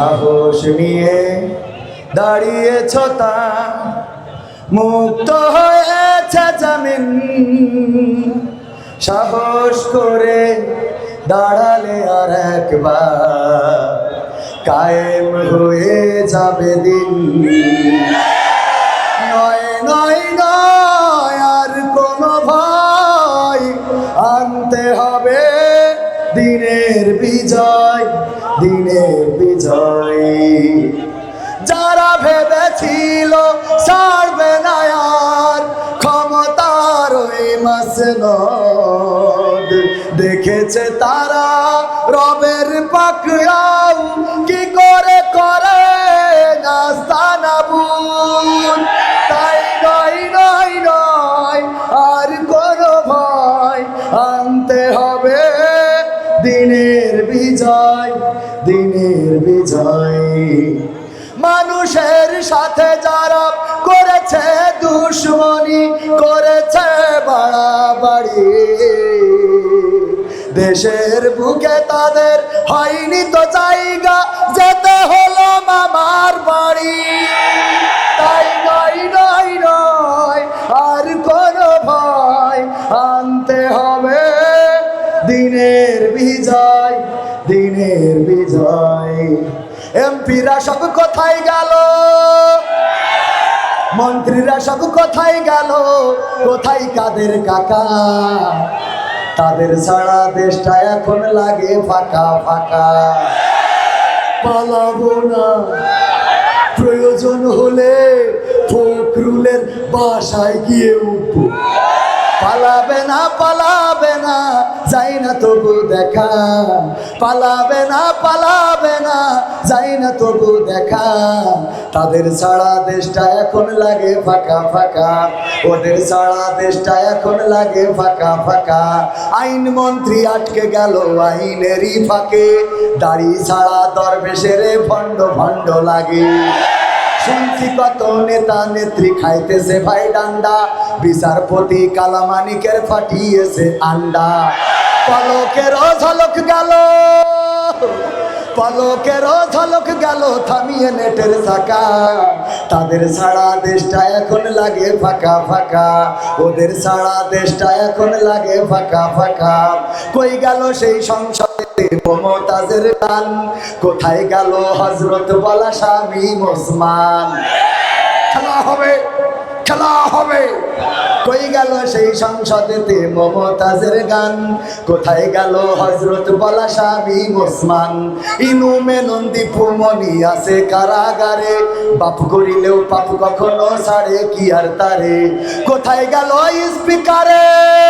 সাহস নিয়ে দাঁড়িয়েছ তা মুক্ত হয়েছে জামিন। সাহস করে দাঁড়ালে আর একবার কায়েম হয়ে যাবে দিন। দিনের বিজয়। যারা ভেবেছিল ছাড়বে না আর ক্ষমতার ওই মাসনদ। দেখেছে তারা রবের পাকড়াও বিজয়, দিনের বিজয়। মানুষের সাথে যারা করেছে দুশ্মনী, করেছে বাড়াবাড়ি। দেশের বুকে তাদের হয়নি তো জায়গা বিজয়, দিনের বিজয়। এমপিরা সব কোথায় গেল। মন্ত্রীরা সব কোথায় গেল। কোথায় কাদের কাকা? তাদের ছাড়া দেশটা এখন লাগে ফাঁকা ফাঁকা। পালাবো না। প্রয়োজন হলে ফখরুলের বাসায় গিয়ে উঠবো। পালাবে না, পালাবে না তবু দেখা। পালাবে না পালাবে না, যাই না তবু দেখা। তাদের ছাড়া দেশটা এখন লাগে ফাঁকা ফাঁকা। ওদের ছাড়া দেশটা এখন লাগে ফাঁকা ফাঁকা। আইন মন্ত্রী আটকে গেল আইনেরই ফাঁকে। দাড়ি ছাড়া দরবেশের ভণ্ড ভণ্ড লাগে। শুনছি কত নেতা নেত্রী খাইতেছে ভাই ডান্ডা। বিচারপতি কালামানিকের ফাটিয়েছে আন্ডা। পলকের ঝলক গেল। পলকের ঝলক গেল থামিয়ে নেটের চাকা তাদের ছাড়া দেশটা এখন লাগে ফাঁকা ফাঁকা। ওদের ছাড়া দেশটা এখন লাগে ফাঁকা ফাঁকা। কই গেল সেই সংসদে মমতাজের গান কোথায় গেল হজরত বলা স্বামী ওসমান? খেলা হবে। খেলা হবে। কই গেল সেই সংসদেতে মমতাজের গান? কোথায় গেল হজরত বলা ওসমান? ইনু মেনন্দি ফুমনি আছে কারাগারে। পাপ করিলেও পাপ কখনো ছাড়ে, কি আর তারে? কোথায় গেল স্পিকারের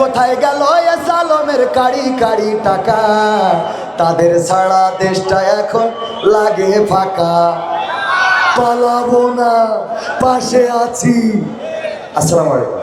কোথায় গেল এ সালমের কাড়ি কাড়ি টাকা? তাদের ছাড়া দেশটা এখন লাগে ফাঁকা। পালাবো না, পাশে আছি। আসসালামু আলাইকুম।